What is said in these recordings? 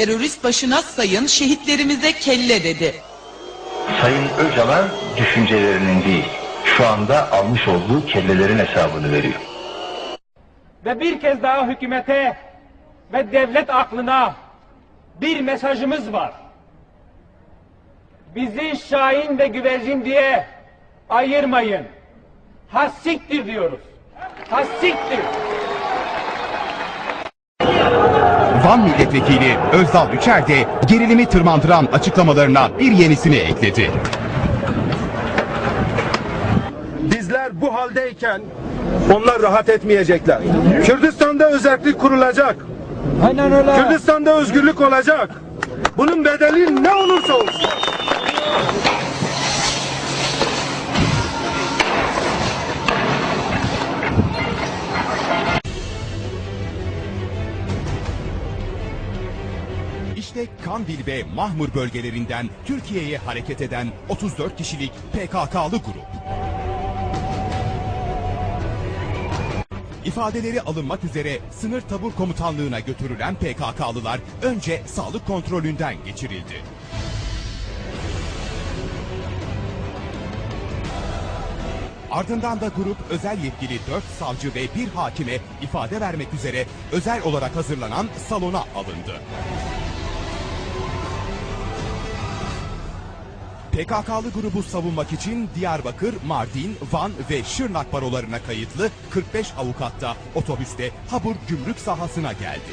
Terörist başına sayın, şehitlerimize kelle dedi. Sayın Öcalan düşüncelerinin değil, şu anda almış olduğu kellelerin hesabını veriyor. Ve bir kez daha hükümete ve devlet aklına bir mesajımız var. Bizi Şahin ve Güvercin diye ayırmayın. Hassiktir diyoruz. Hassiktir. Van Milletvekili Özdal Üçer de gerilimi tırmandıran açıklamalarına bir yenisini ekledi. Bizler bu haldeyken onlar rahat etmeyecekler. Kürdistan'da özellik kurulacak. Aynen öyle. Kürdistan'da özgürlük olacak. Bunun bedeli ne olursa olsun. İşte Kandil ve Mahmur bölgelerinden Türkiye'ye hareket eden 34 kişilik PKK'lı grup. İfadeleri alınmak üzere sınır tabur komutanlığına götürülen PKK'lılar önce sağlık kontrolünden geçirildi. Ardından da grup özel yetkili 4 savcı ve bir hakime ifade vermek üzere özel olarak hazırlanan salona alındı. PKK'lı grubu savunmak için Diyarbakır, Mardin, Van ve Şırnak barolarına kayıtlı 45 avukat da otobüste Habur gümrük sahasına geldi.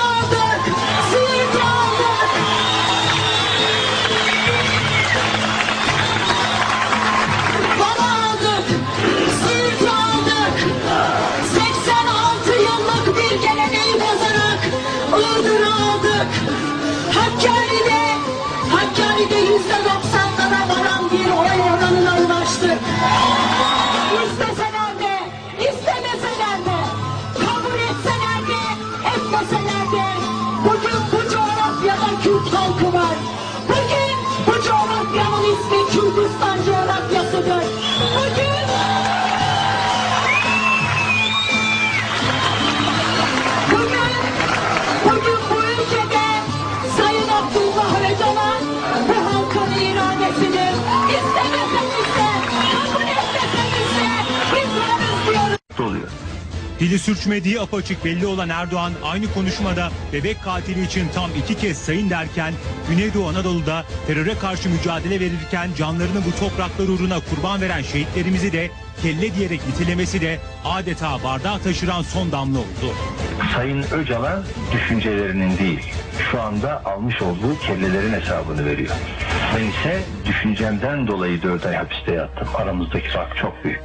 Iğdır'ı aldık. Hakkari'de, Hakkari'de yüzde doksanlara varan bir oy oranına ulaştık. İsteseler de, istemeseler de, kabul etseler de, etmeseler de, bugün bu coğrafyada Kürt halkı var. İradesidir. İstemeseniz de, kabul etmeseniz de biz varız diyoruz. Oluyor. Dili sürçmediği apaçık belli olan Erdoğan aynı konuşmada bebek katili için tam iki kez sayın derken Güneydoğu Anadolu'da teröre karşı mücadele verirken canlarını bu topraklar uğruna kurban veren şehitlerimizi de kelle diyerek nitelemesi de adeta bardağı taşıran son damla oldu. Sayın Öcalan düşüncelerinin değil, şu anda almış olduğu kellelerin hesabını veriyor. Ben ise düşüncemden dolayı 4 ay hapiste yattım. Aramızdaki fark çok büyük.